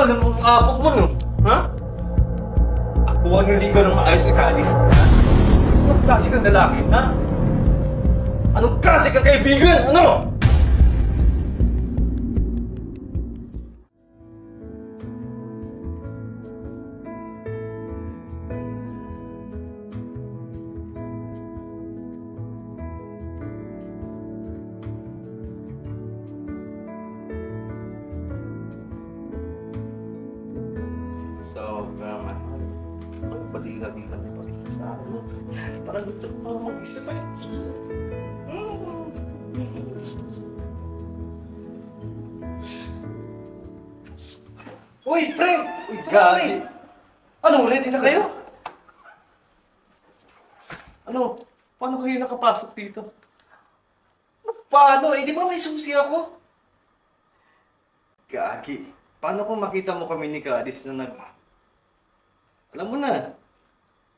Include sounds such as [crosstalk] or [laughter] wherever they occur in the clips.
Kapal ng mga apok mo, no? Ha? Ako ang naligaw ng maayos ni Kalis, ha? Anong klase kang lalaki, ha? Anong klase kang kaibigan, ano? Dila-dila mo pa rin sa akin? [laughs] Parang gusto ko pa mag-isa pa. Uy, pre! Uy, gagi! Ano, ready na kayo? Ano? Paano kayo nakapasok dito? Ano, paano? Eh, di ba may susi ako? Gagi. Paano kung makita mo kami ni Kadis na nag... Alam mo na.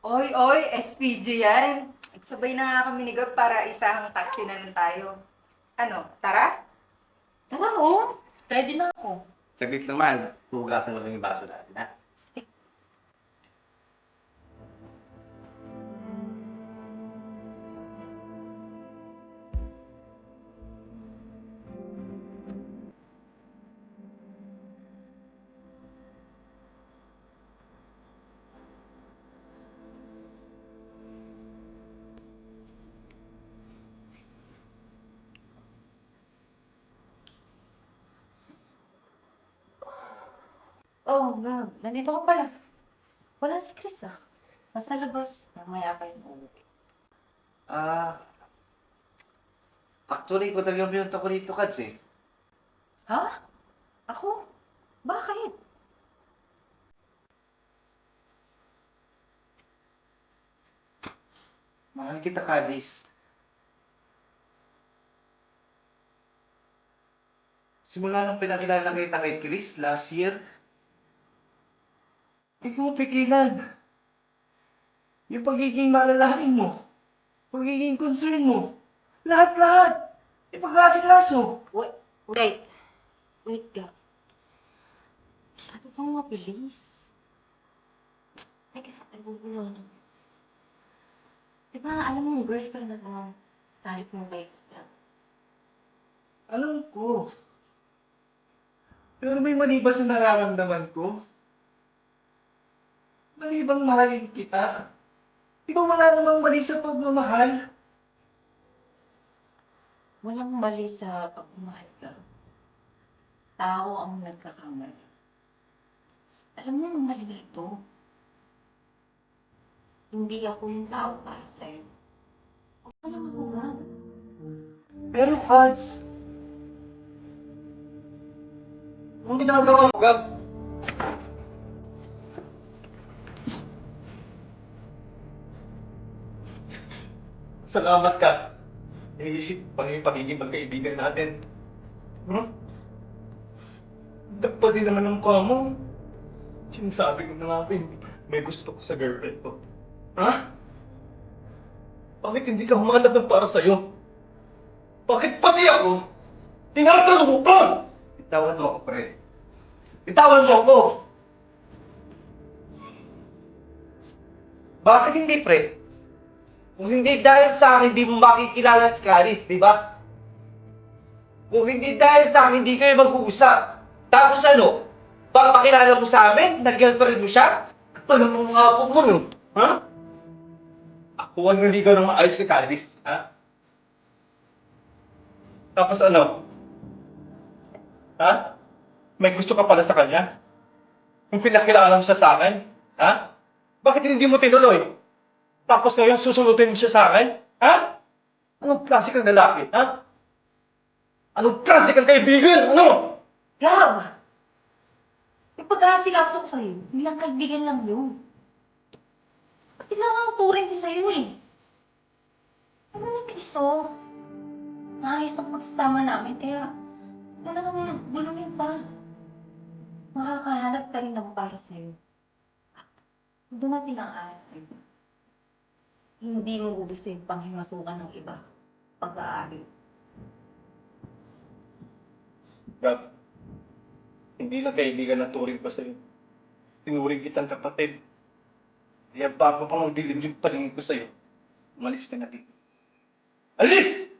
Oy, oy, SPG yan. Nagsabay na nga kami ni Gab para isahang taxi na lang tayo. Ano, tara? Tara, oh. Ready na ako. Saglit lang man. Hugasan mo lang yung baso natin, ha? Oh, Gab. Nandito ka pala. Wala si Chris, ah. Nasa labas. Mamaya pa yung uuwi. Ah... actually, ikaw talagang pinunta ko dito, Kads, eh. Ha? Ako? Bakit? Mahal kita, Kadis. Simula nung pinakilala kita kay Chris last year, hindi ko pigilan. Yung pagiging malalaking mo, pagiging concern mo, lahat-lahat, ipag-asikaso. Wait. Wait. Wait, Gab. Masyado kang mabilis. Teka, nagugulo na. Di ba, alam mo, girlfriend na lang. Talip mo Gab. Alam ko. Pero may mali ba sa nararamdaman ko? Mali bang mahalin kita? Di ba wala namang mali sa pagmamahal? Walang mali sa pagmamahal ka. Tao ang nagkakamali. Alam mo, mali ito. Hindi ako yung tao para sa'yo. Lang ako nga. Pero, Pads, anong ginagawa mo, Gab? Salamat ka. Iniisip pa yung pagiging magkaibigan natin. Hmm? Dapat din naman ang kamo. Sinasabi ko na nga hindi- may gusto ko sa girlfriend ko. Ha? Bakit hindi ka humanap ng para sa'yo? Bakit pati ako? Tinatanong mo pa! Bitawan mo ako, pre. Bitawan mo ako! Bakit hindi, pre? Kung hindi dahil sa akin, hindi mo makikilala si Caris, di ba? Kung hindi dahil sa akin, hindi kayo mag-uusap. Tapos ano? Papakilala mo sa amin? Nag-girlfriend mo siya? Kapal ng mga apok mo, no? Ha? Ako ang naligaw ng maayos si Caris, ha? Tapos ano? Ha? May gusto ka pala sa kanya? Kung pinakilala mo siya sa akin? Ha? Bakit hindi mo tinuloy? Tapos ngayon susulutin mo siya sa akin? Ha? Anong klase kang lalaki? Ha? Anong klase kang kaibigan? Ano? Gab! Yung pag-aasikaso ko sa'yo, bilang kaibigan lang yun. Pati lang ang turing ko sa'yo eh. Ano na Kristo? Maayos ang pagsasama namin, kaya wala kami nagbulungin pa. Makakahanap ka rin ng para sa'yo. At dumating ang araw. Hindi mo gusto yung panghimasukan ng iba. Pag-aari. Gab, Hindi lang kaibigan ng turing ko sa'yo. Tinuring kitang kapatid. Kaya bago pa magdilim yung paningin ko sa'yo, umalis ka na dito. Alis!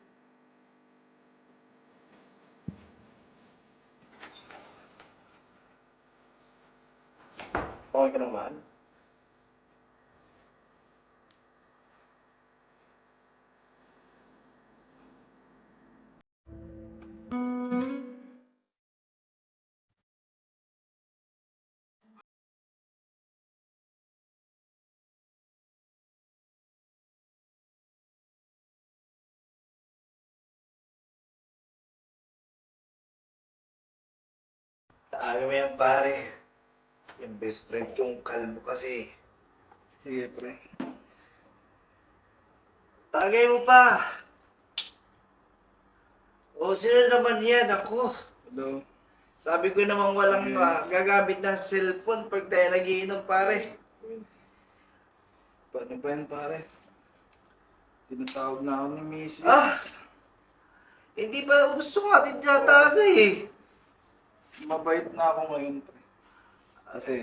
Tayo mo yan, pare. Yung best friend kong kalbo kasi. Sige, pre. Tagay mo pa. O, sino naman yan? Ako. Hello. Sabi ko namang walang ah, gagamit ng cellphone pag tayo nagiinom, pare. Paano ba yan, pare? Tinatawag na ako ni Mrs. Ah! Hindi pa gusto nga tinatagay eh. Mabait na ako ngayon, pre. Kasi,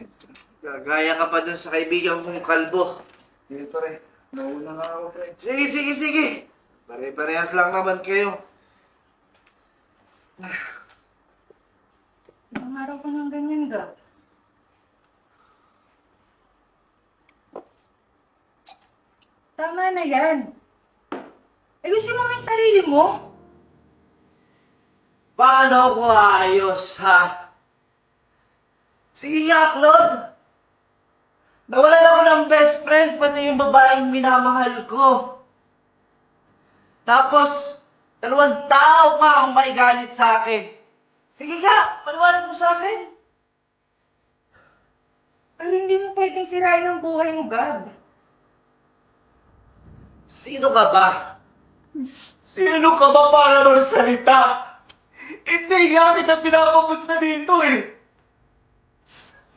gagaya ka pa dun sa kaibigan kong kalbo. Sige, pre. Nauna na ako, pre. Sige, sige, sige. Pare-parehas lang naman kayo. Ilang araw ka nang ganyan, Gab. Tama na yan. Ayusin mo nga yung sarili mo. Paano ako ayos, ha? Sige nga, Claude. Nawalan ako ng best friend, pati yung babaeng minamahal ko. Tapos, dalawang tao pa ang may galit sa akin. Sige nga, paliwanag mo sa akin. Pero hindi mo pwedeng sirain ang buhay mo, Gab. Sino ka ba? Sino ka ba para magsalita? Hindi nga kita pinapapunta dito eh.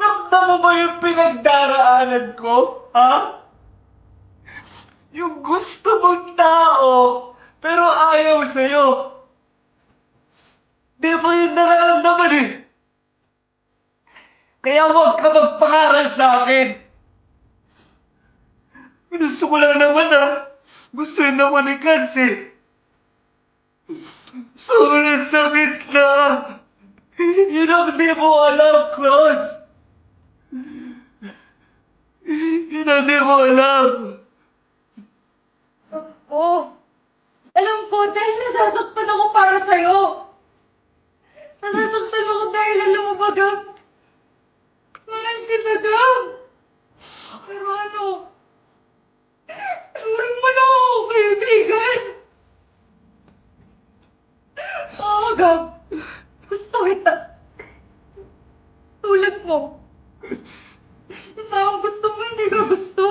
Ramdam mo ba yung pinagdaraanan ko? Ha? Yung gusto mong tao, pero ayaw sa'yo. Di mo yun nararamdaman eh. Kaya huwag ka magpangaral sa akin. Gusto ko lang naman ah. Gusto yun naman ni Kans eh. Sobrang sakit na. Yun ang di mo alam, Claude. Yun ang di mo alam. Ako. Alam ko, dahil nasasaktan ako para sa'yo. Nasasaktan ako dahil alam mo ba, Gab? Mahal kita, Gab. Pero ano? Turing mo lang ako, kaibigan. Oo, Gab. Gusto kita. Tulad mo. Parang gusto mo, hindi ka gusto.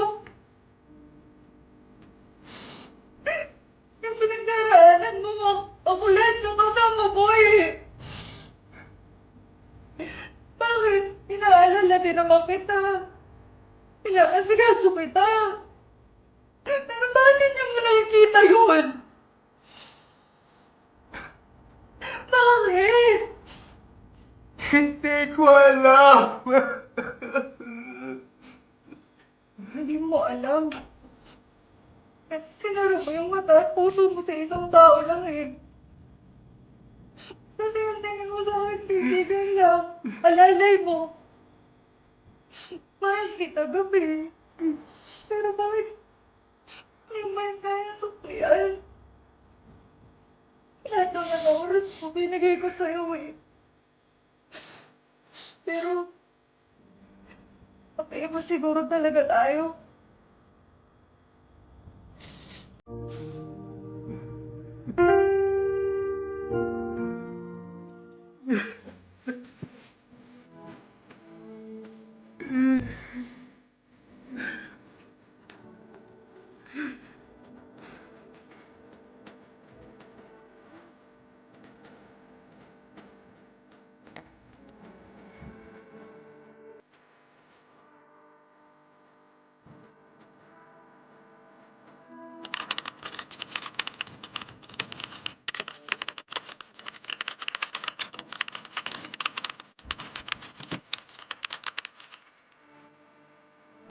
Yung pinagdaraanan mo, ako lahat yung kasama mo eh. Bakit? Inaalala din naman kita. Inaasikaso kita. Pero bakit hindi mo nakikita yun? Bakit? Hindi ko alam. Hindi mo alam. Kasi sinara mo yung mata at puso mo sa isang tao lang eh. Kasi yung tingin mo sa akin, kaibigan lang. Alalay mo. Mahal kita gabi. Pero bakit hindi mo kaya suklian? Lahat naman ng oras mo binigay ko sa'yo eh. Pero, Pag-iba siguro talaga tayo.